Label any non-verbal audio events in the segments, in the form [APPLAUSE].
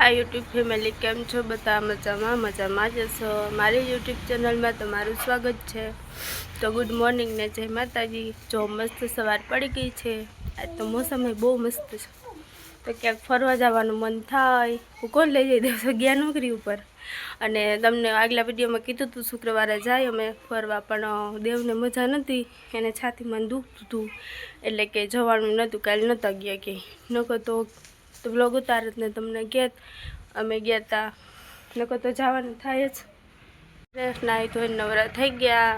આ YouTube family કેમ છો? બધા મજામાં? મજામાં જ છો મારી યુટ્યુબ ચેનલમાં તમારું સ્વાગત છે. તો ગુડ મોર્નિંગ ને જય માતાજી. જો મસ્ત સવાર પડી ગઈ છે. આજ તો મોસમ બહુ મસ્ત છે. તો ક્યાંક ફરવા જવાનું મન થાય. હું કોણ લઈ જઈ દઉં છું ગયા નોકરી ઉપર. અને તમને આગલા વિડીયોમાં કીધું હતું શુક્રવારે જાય અમે. ફરવા પણ દેવને મજા નથી એને છાતીમાં દુખતું હતું. એટલે કે જવાનું નહોતું. કાલે નહોતા ગયા કે નકો તો તો વ્લોગ ઉતારત ને તમને કહેત અમે ગયા હતા નકો તો જવાનું થાય જ. ફ્રેશ નાહી ધોઈને નવરા થઈ ગયા.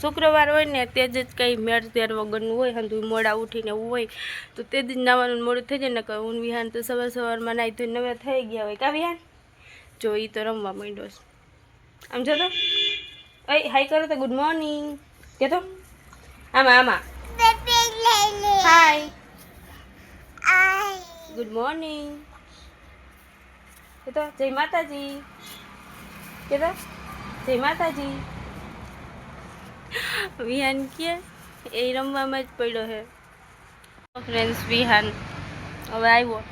શુક્રવાર હોય ને તે જ કંઈ મેળ તેર વગરનું હોય હંધું મોડા ઉઠીને એવું હોય તો તે જ નાવાનું મોડું થઈ જાય ને કે હું વિહાન તો સવાર સવારમાં નાહી ધોઈને નવરા થઈ ગયા હોય. કા વિહાન? જો એ તો રમવા માંડ્યો છે. આમ જો તો. ઓય હાઈ કરો તો ગુડ મોર્નિંગ કે તો આમાં. આમાં હાય ગુડ મોર્નિંગ કેતો જય માતાજી કેતો જય માતાજી વિહાન કે એ રમવામાં જ પડ્યો છે ફ્રેન્ડ્સ વિહાન હવે આવ્યો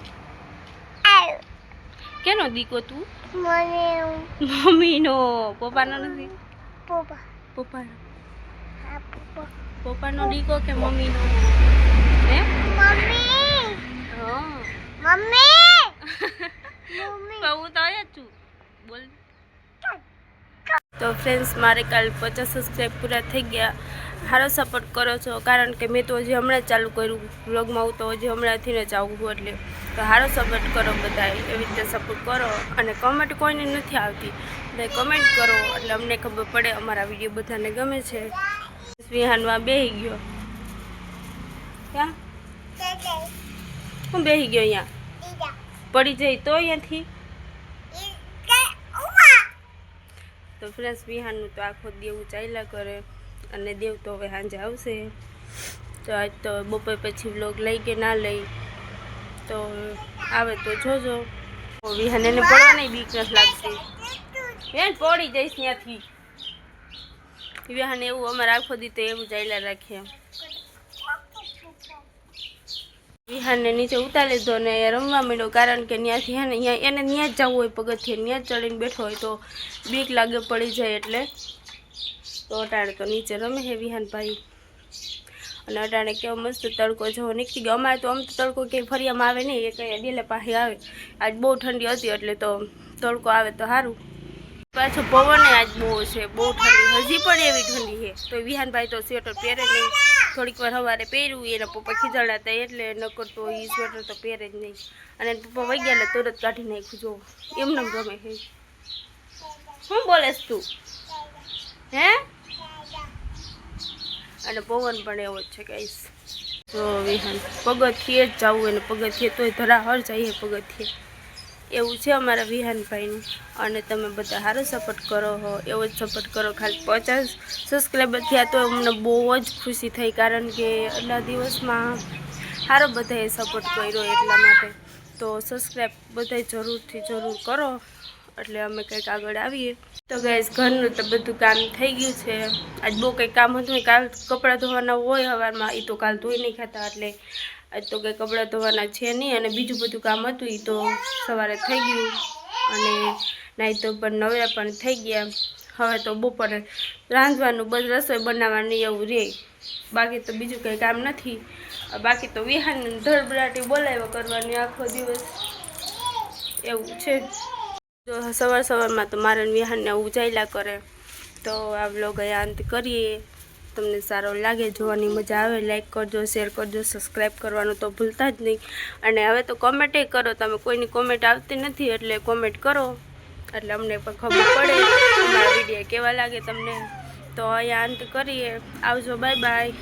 કેનો દીકો તું મમ્મીનો પપ્પાનો નથી પપ્પાનો પપ્પાનો દીકો કે મમ્મીનો હે હા મમ્મી! [LAUGHS] હું તો અહીંયા છું. બોલ. તો ફ્રેન્ડ્સ મારે કાલ પચાસ સબસ્ક્રાઈબ પૂરા થઈ ગયા. સારો સપોર્ટ કરો છો કારણ કે મેં તો હજી હમણાં જ ચાલુ કર્યું વ્લોગમાં હું તો હજી હમણાંથી જ આવું એટલે તો સારો સપોર્ટ કરો બધા એવી રીતે સપોર્ટ કરો. અને કમેન્ટ કોઈને નથી આવતી એટલે કમેન્ટ કરો એટલે અમને ખબર પડે અમારા વીડિયો બધાને ગમે છે. વિહાનમાં બેહી ગયો. ક્યાં? હું બેહી ગયો અહીંયા. પડી જઈ તો અહીંયાથી? તો ફ્રેન્ડ્સ વિહાનનું તો આખો દેવું ચાલ્યા કરે અને દેવ તો હવે સાંજે આવશે. તો આજ તો બપોર પછી વ્લોગ લઈ કે ના લઈ, તો આવે તો જોજો. વિહાન એને પડવાની બીક નથી લાગતી. બેન, પડી જઈશ ત્યાંથી. વિહાન એવું, અમારે આખો દી તો એવું ચાલ્યા રાખીએ વિહાનને નીચે ઉતારી લીધો ને રમવા માંડ્યો, કારણ કે ત્યાંથી હે અહીંયા એને ત્યાં જ જવું હોય પગથિયે ત્યાં જ ચડીને બેઠો હોય તો બીક લાગે, પડી જાય એટલે. તો અટાણે તો નીચે રમે હે વિહાનભાઈ. અને અટાણે કેવો મસ્ત તડકો જવો નીકળી ગયો. અમારે તો આમ તો તડકો ક્યાંય ફરિયામાં આવે નહીં એ કંઈ ડેલે પાસે આવે. આજ બહુ ઠંડી હતી એટલે તો તડકો આવે તો સારું પાછો પવન આજ બહુ છે, બહુ ઠંડી. હજી પણ એવી ઠંડી છે. તો વિહાનભાઈ તો સ્વેટર પહેરે નહીં. થોડીક વાર સવારે પહેર્યું, એના પપ્પા ખીજાડા હતા એટલે નકર તો એ સ્વેટર તો પહેરે જ નહીં. અને પપ્પા વહી ગયા એટલે તરત કાઢી નાખ્યું, જો એમને ગમે છે શું બોલેસ તું? હે? અને પવન પણ એવો જ છે ગાઈસ જો વિહાન, પગથિયે જ જવું એને પગથિયે તોય ધરા હર જઈએ પગથિયે. એવું છે અમારા વિહાનભાઈનું. અને તમે બધા સારો સપોર્ટ કરો હો, એવો જ સપોર્ટ કરો. ખાલી પચાસ સબસ્ક્રાઈબર થયા તો અમને બહુ જ ખુશી થઈ. કારણ કે એટલા દિવસમાં સારો બધાએ સપોર્ટ કર્યો એટલા માટે. તો સબસ્ક્રાઈબ બધાય જરૂરથી જરૂર કરો. એટલે અમે કંઈક આગળ આવીએ. તો ગેસ ઘરનું તો બધું કામ થઈ ગયું છે. આજ બહુ કંઈક કામ હતું કાલ કપડાં ધોવાના હોય સવારમાં એ તો કાલ ધોઈ નહીં ખાતા. એટલે આજ તો કંઈ કપડાં ધોવાના છે નહીં અને બીજું બધું કામ હતું એ તો સવારે થઈ ગયું. અને નાહી તો પણ નવરા પણ થઈ ગયા. હવે તો બપોરે રાંધવાનું બધું રસોઈ બનાવવાની એવું રહે બાકી તો બીજું કંઈ કામ નથી. બાકી તો વિહાન ધડબડાટી બોલાવ્યો કરવાની આખો દિવસ. એવું છે. જો સવાર સવારમાં તો મારે વિહાનને ઉજાયલા કરે. તો આ બ્લોગ અહીંયા અંત કરીએ. તમને સારો લાગે, જોવાની મજા આવે લાઇક કરજો શેર કરજો સબસ્ક્રાઈબ કરવાનું તો ભૂલતા જ નહીં. અને હવે તો કોમેન્ટે કરો, તમે કોઈની કોમેન્ટ આવતી નથી, એટલે કોમેન્ટ કરો. એટલે અમને પણ ખબર પડે, અમારા વીડિયો કેવા લાગે તમને. તો અહીંયા અંત કરીએ. આવજો બાય બાય